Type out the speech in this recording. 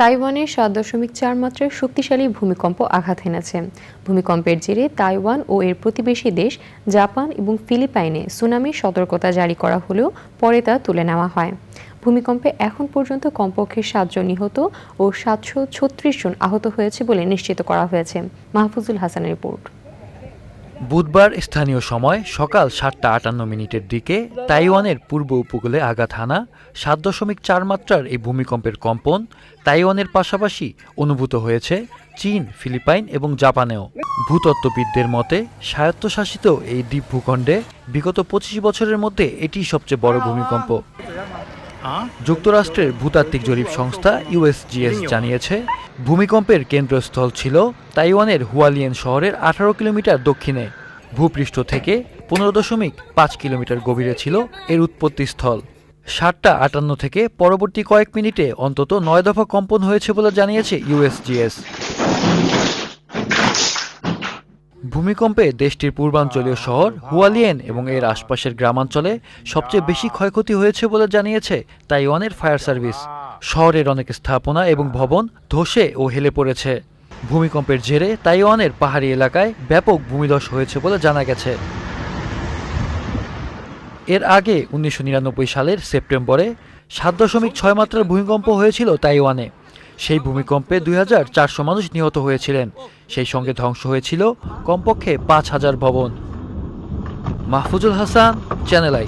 তাইওয়ানে সাত দশমিক চার মাত্রার শক্তিশালী ভূমিকম্প আঘাত হেনেছে। ভূমিকম্পের জেরে তাইওয়ান ও এর প্রতিবেশী দেশ জাপান এবং ফিলিপাইনে সুনামি সতর্কতা জারি করা হলেও পরে তা তুলে নেওয়া হয়। ভূমিকম্পে এখন পর্যন্ত কমপক্ষে সাতজন নিহত ও সাতশো ছত্রিশ জন আহত হয়েছে বলে নিশ্চিত করা হয়েছে। মাহফুজুল হাসানের রিপোর্ট। বুধবার স্থানীয় সময় সকাল সাতটা আটান্ন মিনিটের দিকে তাইওয়ানের পূর্ব উপকূলে আঘাত হানা, সাত দশমিক চার মাত্রার এই ভূমিকম্পের কম্পন তাইওয়ানের পাশাপাশি অনুভূত হয়েছে চীন, ফিলিপাইন এবং জাপানেও। ভূতত্ত্ববিদদের মতে, স্বায়ত্তশাসিত এই দ্বীপ ভূখণ্ডে বিগত পঁচিশ বছরের মধ্যে এটি সবচেয়ে বড় ভূমিকম্প। যুক্তরাষ্ট্রের ভূতাত্ত্বিক জরিপ সংস্থা ইউএসজিএস জানিয়েছে ভূমিকম্পের কেন্দ্রস্থল ছিল তাইওয়ানের হুয়ালিয়েন শহরের আঠারো কিলোমিটার দক্ষিণে। ভূপৃষ্ঠ থেকে পনেরো দশমিক পাঁচ কিলোমিটার গভীরে ছিল এর উৎপত্তিস্থল সাতটা আটান্ন থেকে পরবর্তী কয়েক মিনিটে অন্তত নয় দফা কম্পন হয়েছে বলে জানিয়েছে ইউএসজিএস ভূমিকম্পে দেশটির পূর্বাঞ্চলীয় শহর হুয়ালিয়েন এবং এর আশপাশের গ্রামাঞ্চলে সবচেয়ে বেশি ক্ষয়ক্ষতি হয়েছে বলে জানিয়েছে তাইওয়ানের ফায়ার সার্ভিস। শহরের অনেক স্থাপনা এবং ভবন ধসে ও হেলে পড়েছে। ভূমিকম্পের জেরে তাইওয়ানের পাহাড়ি এলাকায় ব্যাপক ভূমিধস হয়েছে বলে জানা গেছে। এর আগে উনিশশো নিরানব্বই সালের সেপ্টেম্বরে সাত দশমিক ছয় মাত্রার ভূমিকম্প হয়েছিল তাইওয়ানে। সেই ভূমিকম্পে দুই হাজার চারশো মানুষ নিহত হয়েছিলেন। সেই সঙ্গে ধ্বংস হয়েছিল কমপক্ষে পাঁচ হাজার ভবন। Mahfuzul Hasan channel I